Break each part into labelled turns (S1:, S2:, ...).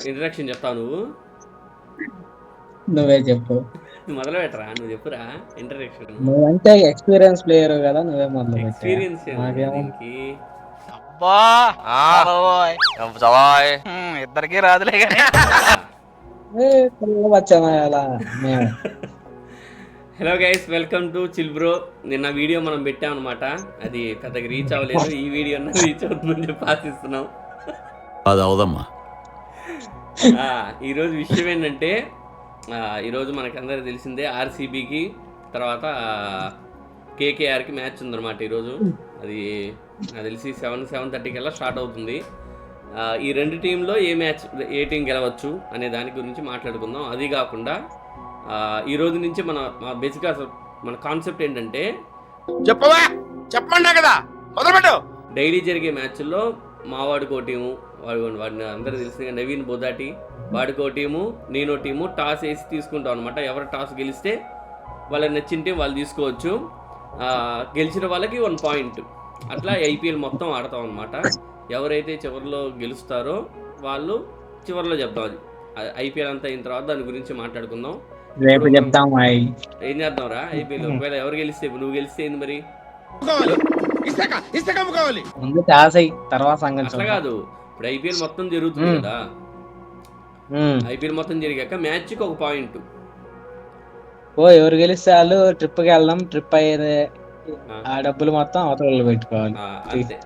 S1: Introduction చెప్తావు నువ్వు?
S2: నువ్వే చెప్పు.
S1: నువ్వు మొదలు పెట్టరా నువ్వు చెప్పురా. ఇంట్రడక్షన్.
S2: నువ్వంటే ఎక్స్పీరియన్స్ ప్లేయర్ కదా నువ్వే మొదలు
S1: ఎక్స్పీరియన్స్ దీనికి?
S3: అబ్బా.
S4: చవాయ్?
S3: ఇద్దరికి రాదులే కానీ
S1: hello guys welcome to chill bro నిన్న వీడియో మనం పెట్టాం అనమాట అది పెద్దగా రీచ్ అవ్వలేదు. ఈ వీడియో రీచ్ అవుతుందని చెప్పి ఆశిస్తున్నాం.
S5: అది అవదమ్మా.
S1: ఈరోజు విషయం ఏంటంటే ఆ, ఈరోజు మనకి అందరికి తెలిసిందే ఆర్సీబీకి తర్వాత కేకేఆర్కి మ్యాచ్ ఉందన్నమాట ఈరోజు అది నాకు తెలిసి సెవెన్ సెవెన్ థర్టీకి వెళ్ళా స్టార్ట్ అవుతుంది. ఆ, ఈ రెండు టీంలో ఏ మ్యాచ్ ఏ టీం గెలవచ్చు అనే దాని గురించి మాట్లాడుకుందాం. అది కాకుండా ఆ, ఈ రోజు నుంచి మన మా బేసిక్గా అసలు మన కాన్సెప్ట్ ఏంటంటే
S4: చెప్పవా? చెప్పమన్నా కదా? మొదలుపెట్టు.
S1: డైలీ జరిగే మ్యాచ్ల్లో మావాడికి టీము వాడు వాడిని అందరూ తెలిసిన నవీన్ బొదాటి వాడికి టీము నేను ఓ టీము టాస్ వేసి తీసుకుంటాం అనమాట ఎవరు టాస్ గెలిస్తే వాళ్ళకి నచ్చిన టీం వాళ్ళు తీసుకోవచ్చు. ఆ, గెలిచిన వాళ్ళకి వన్ పాయింట్. అట్లా ఐపీఎల్ మొత్తం ఆడతాం అనమాట ఎవరైతే చివరిలో గెలుస్తారో వాళ్ళు చివరిలో చెప్తాం అది. ఐపీఎల్ అంతా అయిన తర్వాత దాని గురించి మాట్లాడుకుందాం.
S2: రేపు చెప్తాం
S1: ఏం చేద్దాం రా ఐపీఎల్ ఒకవేళ ఎవరు గెలిస్తే నువ్వు గెలిస్తే ఏంది మరి?
S4: కావాలి. ఇస్తాక ఇస్తాక కావాలి.
S2: ముందు టాస్ అయ్యి తర్వాత సంగతి
S1: అట్లా కాదు. ఇప్పుడు ఐపీఎల్ మొత్తం జరుగుతుంది. కదా. ఐపీఎల్ మొత్తం జరిగాక మ్యాచ్కి ఒక పాయింట్.
S2: ఓ ఎవరు గెలిస్తే వాళ్ళు ట్రిప్కి వెళ్దాం ట్రిప్ అయ్యేది
S1: ఆ.
S2: డబ్బులు మొత్తం అవతల పెట్టుకోవాలి.
S1: అంతే.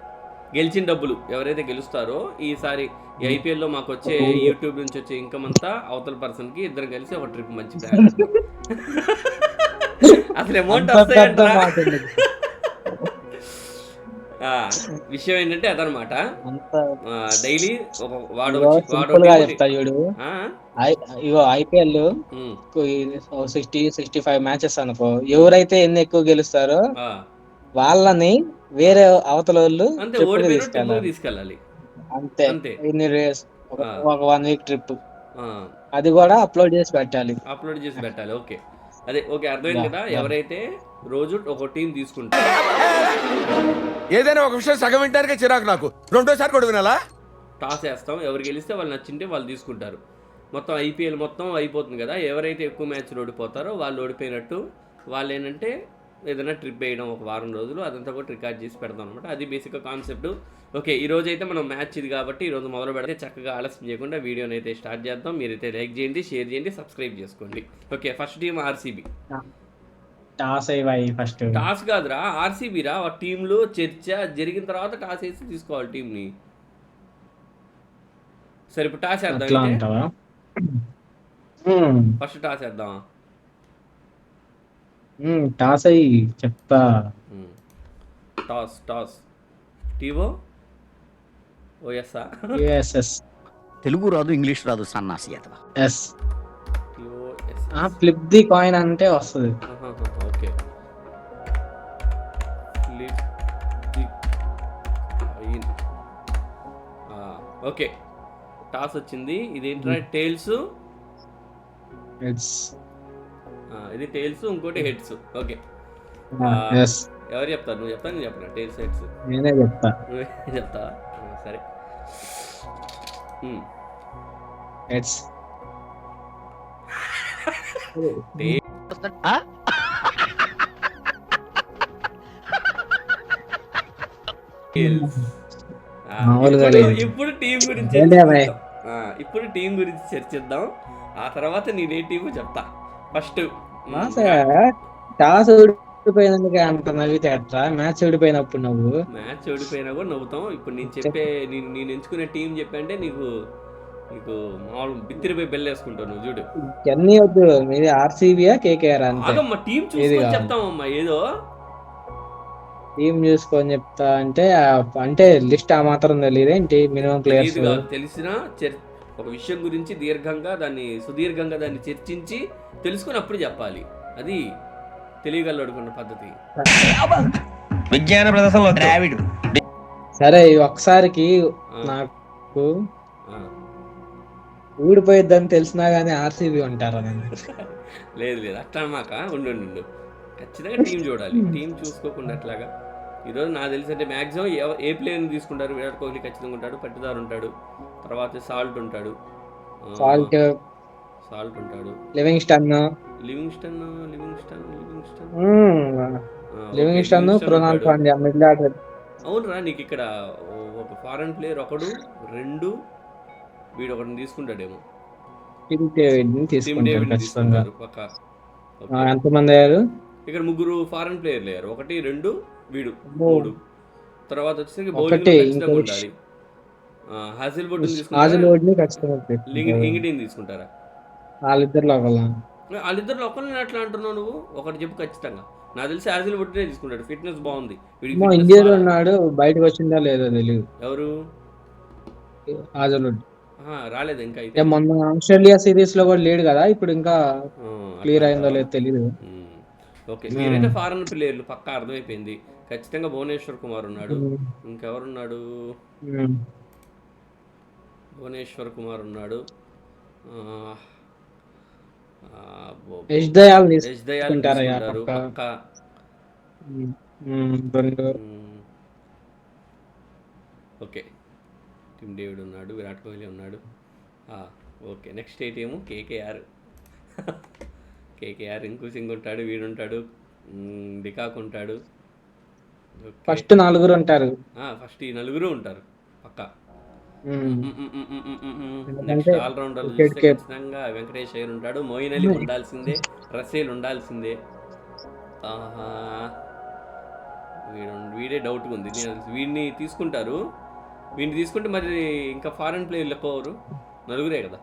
S1: గెలిచిన డబ్బులు ఎవరైతే గెలుస్తారో ఈసారి ఈ ఐపీఎల్లో మాకు వచ్చే యూట్యూబ్ నుంచి వచ్చే ఇన్కమ్ అంతా అవతల పర్సన్కి ఇద్దరు కలిసి ఒక ట్రిప్ మంచి అసలు అమౌంట్
S2: అంత
S1: విషయం ఏంటంటే అదనమాట. డైలీ వాడు వాడు
S2: ఇగో
S1: IPL
S2: sixty sixty five matches అనుకో ఎవరైతే ఎన్ని ఎక్కువ గెలుస్తారో. వాళ్ళని వేరే అవతల వాళ్ళు తీసుకెళ్ళాలి. అంతే. ఇన్ని రేస్ ఒక- వన్ వీక్ ట్రిప్. అది కూడా అప్లోడ్ చేసి పెట్టాలి.
S1: అప్లోడ్ చేసి పెట్టాలి. ఓకే. అదే ఓకే అర్థమైంది కదా. ఎవరైతే రోజు ఒక టీం తీసుకుంటారు
S4: ఏదైనా ఒక విషయం సగం వింటానికే చిరాకు నాకు. రెండోసారి కూడా వినాలా?
S1: టాస్ వేస్తాం. ఎవరు గెలిస్తే వాళ్ళు నచ్చింటే వాళ్ళు తీసుకుంటారు. మొత్తం ఐపీఎల్ మొత్తం అయిపోతుంది కదా. ఎవరైతే ఎక్కువ మ్యాచ్లు ఓడిపోతారో వాళ్ళు ఓడిపోయినట్టు వాళ్ళు ఏంటంటే ఏదైనా ట్రిప్ వేయడం ఒక వారం రోజులు అదంతా కూడా రికార్డ్ చేసి పెడతాం అనమాట అది బేసిక్గా కాన్సెప్ట్ ఓకే ఈ రోజు అయితే మనం మ్యాచ్ ఇది కాబట్టి ఈ రోజు మొదలు పెడితే చక్కగా ఆలస్యం చేయకుండా వీడియోని అయితే స్టార్ట్ చేద్దాం. మీరైతే లైక్ చేయండి షేర్ చేయండి సబ్స్క్రైబ్ చేసుకోండి. Okay first team RCB
S2: toss అయ్యి ఫస్ట్.
S1: టాస్ కాదురా ఆర్సీబీ రా ఆ టీంలో చర్చ జరిగిన తర్వాత టాస్ వేసి తీసుకోవాలి టీంని. సరే ఇప్పుడు టాస్ వేద్దాం ఫస్ట్ టాస్ వేద్దాం
S2: టాస్ అయ్యి చెప్తా.
S1: Toss toss. టీవో? ఓఎస్ఆ?
S2: యుఎస్ఎస్.
S5: తెలుగు రాదు ఇంగ్లీష్ రాదు సన్నాసి
S2: ఎస్. ఫ్లిప్ ది కాయిన్ అంటే వస్తుంది.
S1: ఓకే. టాస్ వచ్చింది. ఇదేంట్రా? టైల్స్.
S2: ఇట్స్
S1: ఇది టైల్స్ ఇంకోటి హెడ్స్. ఓకే.
S2: ఎస్
S1: ఎవరు చెప్తారు? నువ్వు చెప్తాను నేను చెప్పనా? Tails heads.
S2: నేనే చెప్తా.
S1: ఆ, సరే. Tails. ఆ,
S2: మామూలుగా
S1: ఇప్పుడు- టీం గురించి ఇప్పుడు టీం గురించి చర్చిద్దాం. ఆ తర్వాత నేనే టీం చెప్తా. ఫస్ట్
S2: టాస్ ఓడిపోయినందుకు అంత నవ్వితే అట్లా మ్యాచ్ ఓడిపోయినప్పుడు నువ్వు.
S1: మ్యాచ్ ఓడిపోయినా కూడా నవ్వుతాం. ఇప్పుడు నేను చెప్పే నేను నేను ఎంచుకునే టీం చెప్పంటే నీకు నీకు మామూలు బిత్తిరిపోయి బెల్లేసుకుంటావు నువ్వు చూడు.
S2: ఇవన్నీ వద్దు. మీది ఆర్సీబీయా కేకేఆర్
S1: ఆగమ్మా టీం చూసుకొని? చెప్తామమ్మా ఏదో
S2: టీం చూసుకొని చెప్తా అంటే అంటే లిస్ట్ ఆ మాత్రం తెలియదేంటి మినిమం ప్లేయర్స్
S1: తెలియదు కాదు తెలిసిన చర్- ఒక విషయం గురించి దీర్ఘంగా దాన్ని సుదీర్ఘంగా దాన్ని చర్చించి తెలుసుకొని అప్పుడు చెప్పాలి. అది తెలియగలడుకున్న పద్ధతి.
S3: విజ్ఞాన ప్రదర్శనలో ద్రావిడు.
S2: సరే ఈ ఒక్కసారికి
S1: ఆ,
S2: నాకు
S1: ఆ.
S2: ఊడిపోయిద్దని తెలిసినా గానీ ఆర్సీబీ ఉంటారా
S1: లేదు లేదు. అట్లా మాక? ఉండు, ఉండు. ఖచ్చితంగా టీం చూడాలి. టీం చూసుకోకుండా అట్లాగా. ఈరోజు నాకు తెలిసి అంటే మ్యాక్సిమం ఏ ప్లేయర్ని తీసుకుంటారు? విరాట్ కోహ్లీ ఖచ్చితంగా ఉంటాడు పట్టుదారు ఉంటాడు తర్వాత సాల్ట్ ఉంటాడు.
S2: సాల్ట్.
S1: సాల్ట్ ఉంటాడు.
S2: Livingstone.
S1: Livingstone Livingstone
S2: Livingstone.
S1: Okay,
S2: Livingstone
S1: ఉంటాడు.
S2: Pandya middle order.
S1: అవునరా నీకు ఇక్కడ ఒక ఫారెన్ ప్లేయర్ ఒకడు రెండు వీడు ఒకటిని తీసుకుంటాడేమో.
S2: టిమ్
S1: డేవిడ్ని
S2: తీసుకుంటారు
S1: పక్క.
S2: ఎంతమంది అయ్యారు?
S1: ఇక్కడ ముగ్గురు ఫారెన్ ప్లేయర్ లేరు. ఒకటి రెండు వీడు. మూడు. తర్వాత వచ్చేసరికి బౌలింగ్ ఉండాలి. హాజిల్ బుడ్ తీసుకుంటారా?
S2: హాజిల్వుడ్ని ఖచ్చితంగా
S1: లింగి-
S2: తీసుకుంటారు. వాళ్ళిద్దరిలో ఒకళ్ళ.
S1: వాళ్ళిద్దరు ఒకరిని ఎట్లా అంటున్నావు నువ్వు? ఒకటి చెప్పు ఖచ్చితంగా. నాకు తెలిసి హాజిల్ బుడ్నే తీసుకుంటాడు. ఫిట్నెస్ బాగుంది.
S2: ఇండియాలో ఉన్నాడు. బయటకు వచ్చిందా లేదో తెలియదు
S1: ఎవరు? ఆహా, రాలేదు ఇంకా అయితే?
S2: మొన్న ఆస్ట్రేలియా సిరీస్లో కూడా లేడు కదా. ఇప్పుడు ఇంకా క్లియర్
S1: అట్లా
S2: అయిందో? లేదో తెలియదు.
S1: ఓకే మీరైతే ఫారెన్ ప్లేయర్లు పక్కా అర్థమైపోయింది. ఖచ్చితంగా భువనేశ్వర్ కుమార్ ఉన్నాడు. ఇంకెవరున్నాడు. భువనేశ్వర్ కుమార్ ఉన్నాడు.
S2: దయాల్ పక్కా.
S1: ఓకే. టిమ్ డేవిడ్ ఉన్నాడు విరాట్ కోహ్లీ ఉన్నాడు. Okay. Next ATM KKR. KKR Rinku Singh ఉంటాడు వీడు ఉంటాడు మ్మ్, డికాక్ ఉంటాడు.
S2: ఫస్ట్ నలుగురు ఉంటారు.
S1: ఆ, ఫస్ట్ ఈ నలుగురు ఉంటారు పక్కా. నెక్స్ట్
S2: ఎందుకంటే
S1: ఆల్ రౌండర్
S2: wicket
S1: చూస్తే
S2: keep-
S1: ఖచ్చితంగా వెంకటేష్ అయ్యర్ ఉంటాడు మోయిన్ అలీ ఉండాల్సిందే రసేల్ ఉండాల్సిందే. వీడు వీడే డౌట్ ఉంది. వీడిని తీసుకుంటారు. వీడిని తీసుకుంటే మరి ఇంకా ఫారెన్ ప్లేయర్లు ఎక్కువ నలుగురే కదా.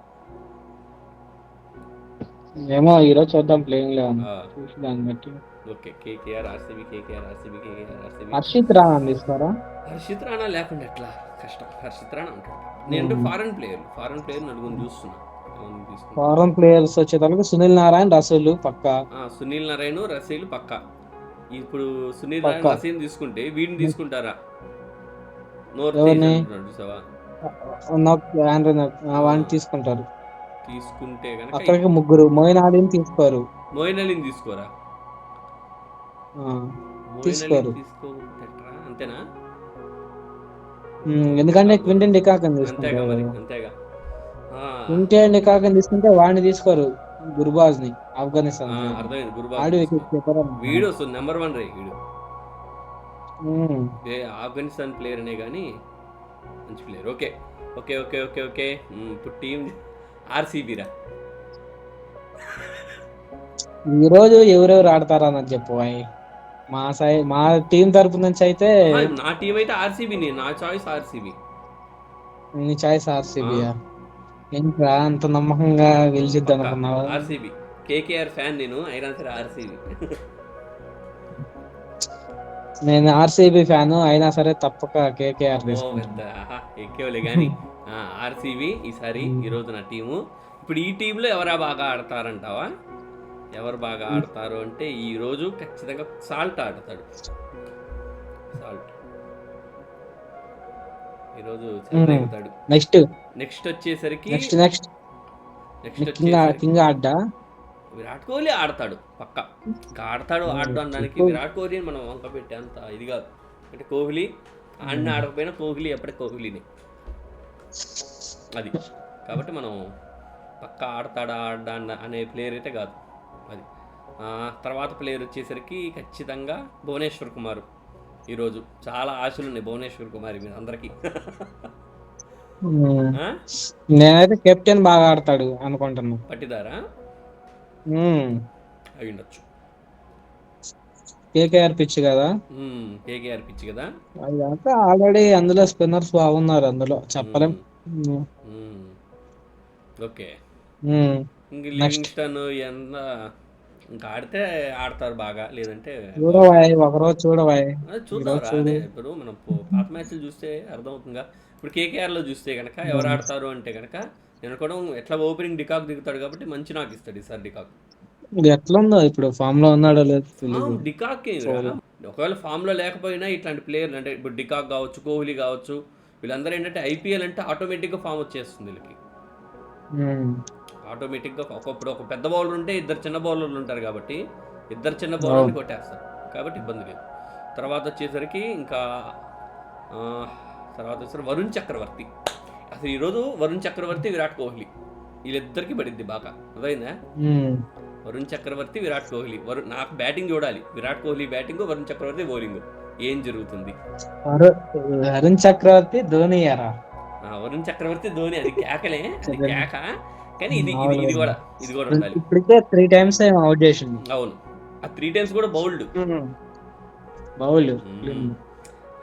S2: ఏమో ఈరోజు చూద్దాం ప్లేయింగ్లో
S1: ఆ,
S2: చూసి దాన్ని బట్టి.
S1: Okay KKR RCB KKR RCB KKR RCB.
S2: Harshit Rana తీసుకోరా
S1: హర్షిత్ రాణా లేకుండా ఎట్లా? కష్టం. హర్షిత్ రాణా ఉంటాడు. నేను ఫారెన్ ప్లేయర్ ఫారెన్ ప్లేయర్ నలుగురు చూస్తున్నా?
S2: ఫారెన్ ప్లేయర్స్ వచ్చేదానికి సునీల్ నారాయణ రసూల్ పక్క.
S1: ఆ, సునీల్ నారాయణ రసీల్ పక్క. ఇప్పుడు సునీల్. నారాయణ రసీల్ తీసుకుంటే వీడిని తీసుకుంటారా? నోర్
S2: ఎవరిని?
S1: చూసావా?
S2: వాడిని తీసుకుంటారు.
S1: తీసుకుంటే కనుక
S2: అక్కడికి ముగ్గురు మోయిన్ ఆలీని తీసుకోరు?
S1: మోయిన్ అలీని తీసుకోరా.
S2: తీసుకోరు.
S1: అలీని అంతేనా
S2: ఎందుకంటే క్వింటన్ డికాకన్
S1: అంతేగా
S2: తీసుకుంటారు
S1: మరి అంతేగా. ఆ,
S2: క్వింటన్ డికాకన్ తీసుకుంటే వాడిని తీసుకోరు గుర్బాజ్ని ఆఫ్ఘనిస్తాన్
S1: అర్థమైంది
S2: కీపర్
S1: వీడు వస్తుంది నెంబర్ వన్ రే వీడు. ఏ ఆఫ్ఘనిస్తాన్ ప్లేయర్ అనే కానీ మంచి player okay. Okay okay okay okay. ఇప్పుడు టీం ఆర్సీబీరా
S2: ఈ రోజు ఎవరెవరు ఆడతారా అని చెప్పు. మా సై మా టీం తరపు నుంచి అయితే
S1: నా టీం అయితే ఆర్సీబీ నా చాయిస్ ఆర్సీబీ.
S2: నీ చాయిస్ ఆర్సీబీయా ఏంట్రా అంత నమ్మకంగా గెలిచిద్ది అనుకున్నావా?
S1: ఆర్సీబీ. కేకేఆర్ ఫ్యాన్ నేను అయినా సరే ఆర్సీబీ.
S2: నేను ఆర్సీబీ ఫ్యాన్ అయినా సరే తప్పక కేకేఆర్
S1: ఆహా, ఎక్కేవాళ్ళే కానీ ఆర్సీబీ ఈసారి ఈ రోజు నా టీము. ఇప్పుడు ఈ టీంలో ఎవరా బాగా ఆడతారంటావా? ఎవరు బాగా ఆడతారు అంటే ఈ రోజు ఖచ్చితంగా సాల్ట్ ఆడతాడు. సాల్ట్. ఈరోజు
S2: నెక్స్ట్.
S1: నెక్స్ట్ వచ్చేసరికి
S2: నెక్స్ట్ నెక్స్ట్.
S1: నెక్స్ట్
S2: కింగ్
S1: వచ్చేసరికి
S2: కింగ్ ఆడ్డా?
S1: విరాట్ కోహ్లీ ఆడతాడు పక్క. ఆడతాడు ఆడడం అనడానికి విరాట్ కోహ్లీని మనం వంక పెట్టే అంత ఇది కాదు. అంటే కోహ్లీ ఆడిన ఆడకపోయినా కోహ్లీ ఎప్పటికీ కోహ్లీని. అది. కాబట్టి మనం పక్క ఆడతాడా ఆడా అనే ప్లేయర్ అయితే కాదు. అది. ఆ, తర్వాత ప్లేయర్ వచ్చేసరికి ఖచ్చితంగా భువనేశ్వర్ కుమార్ ఈరోజు. చాలా ఆశలు ఉన్నాయి భువనేశ్వర్ కుమార్ మీద అందరికీ?
S2: నేనైతే కెప్టెన్ బాగా ఆడతాడు అనుకుంటున్నా.
S1: పట్టిదారా?
S2: ఉమ్. కేకేఆర్ పిచ్ కదా?
S1: కేకేఆర్ పిచ్చి కదా?
S2: అది కాక ఆల్రెడీ అందులో స్పిన్నర్స్ బాగున్నారు అందులో చెప్పలేం.
S1: ఓకే. లివింగ్స్టన్ ఎంత? ఇంకా ఆడితే ఆడతారు బాగా లేదంటే
S2: చూడవాయ్ ఒకరోజు చూడవాయ్.
S1: చూద్దాం ఇప్పుడు మనం పాత మ్యాచ్లు చూస్తే అర్థమవుతుందిగా. ఇప్పుడు కేకేఆర్లో చూస్తే కనుక ఎవరు ఆడతారు అంటే కనుక నేను అనుకోవడం ఎట్లా ఓపెనింగ్ డికాక్ దిగుతాడు కాబట్టి మంచి నాకు ఇస్తాడు ఈసారి డికాక్.
S2: ఎట్లా ఉందో ఇప్పుడు ఫామ్లో ఉన్నాడో లేదు
S1: డికాక్ ఒకవేళ ఫామ్లో లేకపోయినా ఇట్లాంటి ప్లేయర్లు అంటే ఇప్పుడు డికాక్ కావచ్చు కోహ్లీ కావచ్చు వీళ్ళందరూ ఏంటంటే ఐపీఎల్ అంటే ఆటోమేటిక్గా ఫామ్ వచ్చేస్తుంది వీళ్ళకి.
S2: ఉమ్.
S1: ఆటోమేటిక్గా ఒకప్పుడు ఒక పెద్ద బౌలర్ ఉంటే ఇద్దరు చిన్న బౌలర్లు ఉంటారు కాబట్టి ఇద్దరు చిన్న బౌలర్ని కొట్టేస్తారు. కాబట్టి ఇబ్బంది లేదు. తర్వాత వచ్చేసరికి ఇంకా తర్వాత వచ్చేసరికి వరుణ్ చక్రవర్తి. అసలు ఈరోజు వరుణ్ చక్రవర్తి విరాట్ కోహ్లీ. వీళ్ళిద్దరికి పడిద్ది బాగా.
S2: ఉమ్.
S1: వరుణ్ చక్రవర్తి విరాట్ కోహ్లీ. వరుణ్ నాకు బ్యాటింగ్ చూడాలి. Virat Kohli batting Varun Chakravarthy bowling. ఏం జరుగుతుంది?
S2: వరు- వరుణ్ చక్రవర్తి ధోని
S1: వరుణ్ చక్రవర్తి ధోని. అది కేకలే. అది. కేక? కానీ ఇది ఇది ఇది కూడా ఇది కూడా ఉండాలి.
S2: ఇప్పటికే త్రీ టైమ్స్ అవుట్ చేసింది.
S1: అవును. ఆ త్రీ టైమ్స్ కూడా బౌల్డ్.
S2: బౌల్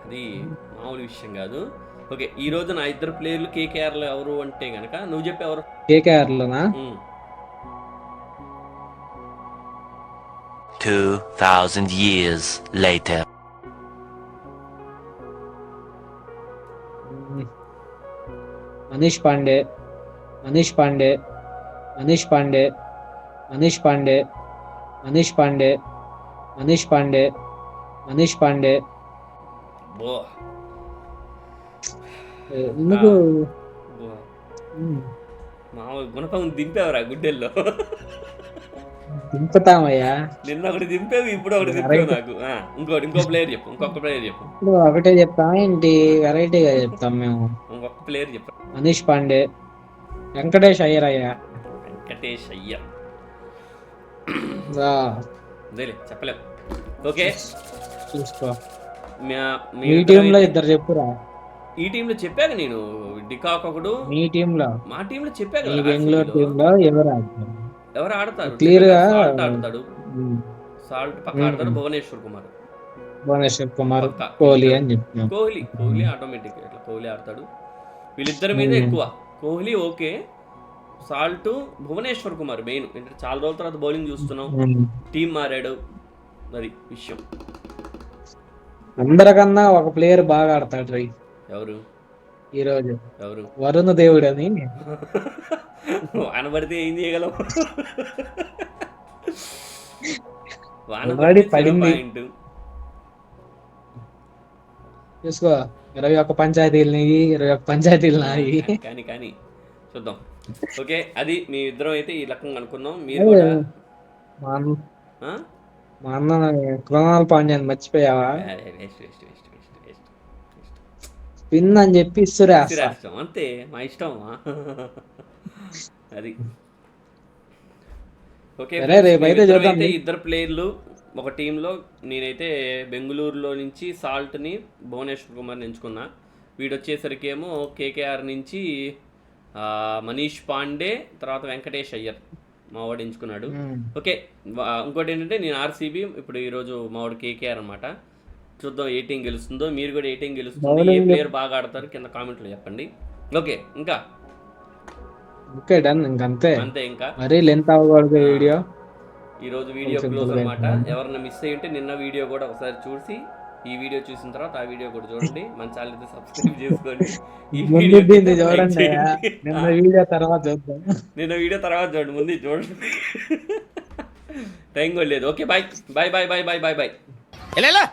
S1: అది మామూలు విషయం కాదు. ఓకే ఈ రోజు నా ఇద్దరు ప్లేయర్లు కేకేఆర్లు ఎవరు అంటే గనక నువ్వు చెప్పేవరు
S2: కేకేఆర్ లోనా
S6: 2,000 years later.
S2: మనీష్ పాండే మనీష్ పాండే మనీష్ పాండే మనీష్ పాండే మనీష్ పాండే మనీష్ పాండే మనీష్ పాండే
S1: బో
S2: ఎందుకు
S1: బో.
S2: ఉమ్,
S1: మామూలు గుణపం దింపేవరా గుడ్డెల్లో
S2: దింపుతామయ్యా.
S1: నిన్న ఒకటి దింపేవి ఇప్పుడు ఒకటి దింపేవు నాకు. ఇంకోటి ఇంకో ప్లేయర్ చెప్పు ఇంకొక ప్లేయర్ చెప్పు.
S2: ఇప్పుడు ఒకటే చెప్తాం ఏంటి? వెరైటీగా చెప్తాం మేము.
S1: ఇంకొక ప్లేయర్ చెప్పు.
S2: మనీష్ పాండే వెంకటేష్ అయ్యర్ అయ్యా
S1: వెంకటేష్ అయ్య
S2: రా,
S1: అదేలే చెప్పలేం. ఓకే.
S2: చూసుకో.
S1: మా- మీ ఇద్దరం
S2: చెప్పురా.
S1: ఈ టీమ్లో చెప్పాక నేను డికాక్ ఒకడు.
S2: మీ టీమ్లో.
S1: మా టీమ్లో చెప్పాక
S2: బెంగళూరు టీమ్లో ఎవరు ఆడతారు?
S1: ఎవరు ఆడతారు?
S2: Clear గా-
S1: ఆడతాడు. సాల్ట్ పక్క. ఆడతాడు భువనేశ్వర్ కుమార్.
S2: భువనేశ్వర్ కుమార్. కోహ్లీ అని చెప్తున్నాం
S1: కోహ్లీ కోహ్లీ ఆటోమేటిక్ ఇట్లా కోహ్లీ ఆడతాడు. వీళ్ళిద్దరి మీద. ఎక్కువ. Kohli okay. Salt Bhuvneshwar Kumar main. అంటే చాలా రోజుల తర్వాత బౌలింగ్ చూస్తున్నాం. టీం మారాడు. అది విషయం.
S2: అందరికన్నా ఒక ప్లేయర్ బాగా ఆడతాడు రై.
S1: ఎవరు?
S2: ఈ రోజు.
S1: ఎవరు?
S2: వరుణ్ దేవుడు అని.
S1: వాన పడితే ఏం చేయగలం? వాన
S2: Already
S1: పడితే zero
S2: పడింది.
S1: point.
S2: చూసుకో ఇరవై ఒక్క పంచాయతీలు ఇరవై ఒక్క పంచాయతీలు నావి
S1: కానీ కానీ చూద్దాం. ఓకే అది మీ ఇద్దరం అయితే ఈ రకంగా అనుకున్నాం మీరు
S2: మా అన్న
S1: ఆ?
S2: మా అన్న కృణాల్ పాండ్యాన్ని మర్చిపోయావా? స్పిన్ అని చెప్పి
S1: సిరాష్టం అంతే మా ఇష్టమా అది. ఓకే ఇద్దరు ప్లేయర్లు ఒక టీంలో నేనైతే బెంగళూరులో నుంచి సాల్ట్ని భువనేశ్వర్ కుమార్ని ఎంచుకున్నా. వీడు వచ్చేసరికి ఏమో కేకేఆర్ నుంచి మనీష్ పాండే తర్వాత వెంకటేష్ అయ్యర్ మావాడు ఎంచుకున్నాడు. ఓకే ఇంకోటి ఏంటంటే నేను ఆర్సీబీ ఇప్పుడు ఈరోజు మావాడు కేకేఆర్ అనమాట చూద్దాం ఏ టీం గెలుస్తుందో. మీరు కూడా ఏ టీం గెలుస్తుందో ఏ ప్లేయర్ బాగా ఆడతారు కింద కామెంట్లో చెప్పండి. ఓకే ఇంకా
S2: ఓకే డన్ ఇంకంతే.
S1: అంతే ఇంకా.
S2: మరీ లెంత్ అవ్వకూడదు వీడియో
S1: ఈ రోజు వీడియో క్లోజ్ అనమాట. ఎవరన్నా మిస్ అయ్యి ఉంటే నిన్న వీడియో కూడా ఒకసారి చూసి ఈ వీడియో చూసిన తర్వాత ఆ వీడియో కూడా చూడండి. మన ఛానల్ అయితే సబ్స్క్రైబ్ చేసుకోండి. ఈ వీడియో
S2: చూడండి. నిన్న వీడియో తర్వాత చూద్దాం.
S1: నిన్న వీడియో తర్వాత చూడండి. ముందు చూడండి. టైం కూడా లేదు. Okay bye bye bye bye bye bye bye
S3: ఎలా